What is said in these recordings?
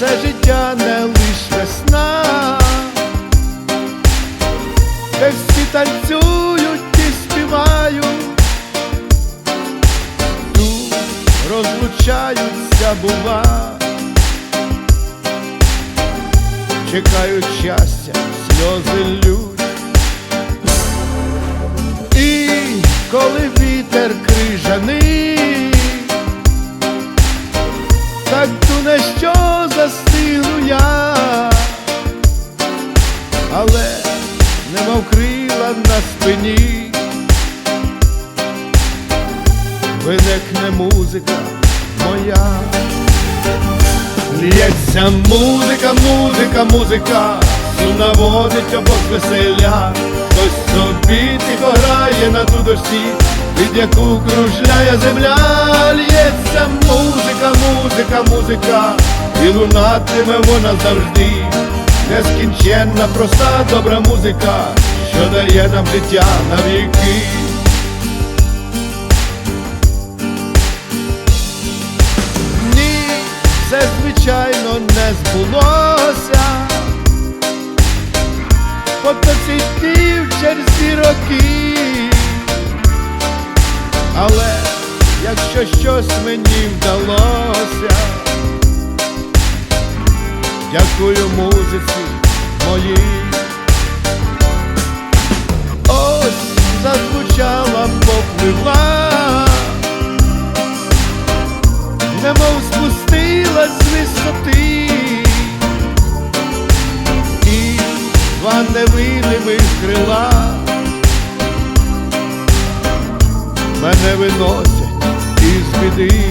це життя не лиш весна, де всі танцюють і співають, тут розлучаються, бува, чекають щастя, сльози лють. І коли вітер крижаний. Туне, що застигну я, але немов крила на спині, виникне музика моя. Лється музика, музика, музика, сум наводить обох веселя, хтось собі тихо грає на ту дудочці, від яку кружляє земля, лється музика, музика, музика, і лунатиме вона завжди, нескінченна, проста, добра музика, що дає нам життя навіки. Ні, це звичайно не збулося. Потоці через ці роки. Але якщо щось мені вдалося, дякую музиці моїй. Ось зазвучала, попливла немов спустилась з висоти, і два невидимих крила мене виносять із біди.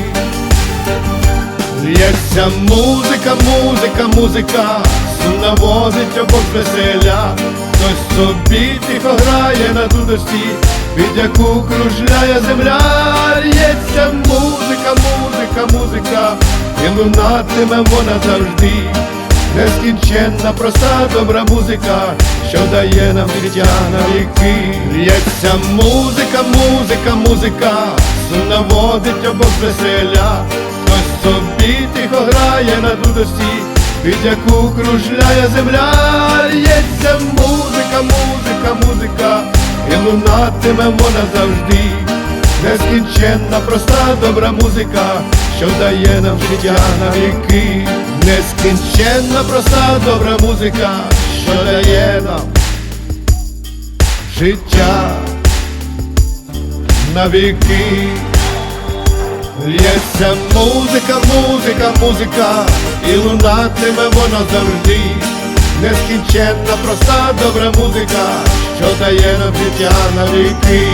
Лється музика, музика, музика, сум наводить обох веселя, хтось собі тихо грає на дудості, від яку кружляє земля, лється музика, музика, музика, і лунатиме вона завжди, нескінченна, проста, добра музика, що дає нам життя на віки. Лється музика, музика, музика, сум наводить обох веселя, хтось собі тихо грає на дудості, від яку кружляє земля, лється музика, музика, музика, і лунатиме вона завжди, нескінченна, проста, добра музика, що дає нам життя на віки, нескінченна, проста, добра музика, що дає нам життя на віки. Лється музика, музика, музика, і лунатиме вона завжди, нескінченна, проста, добра музика, що дає нам життя на віки.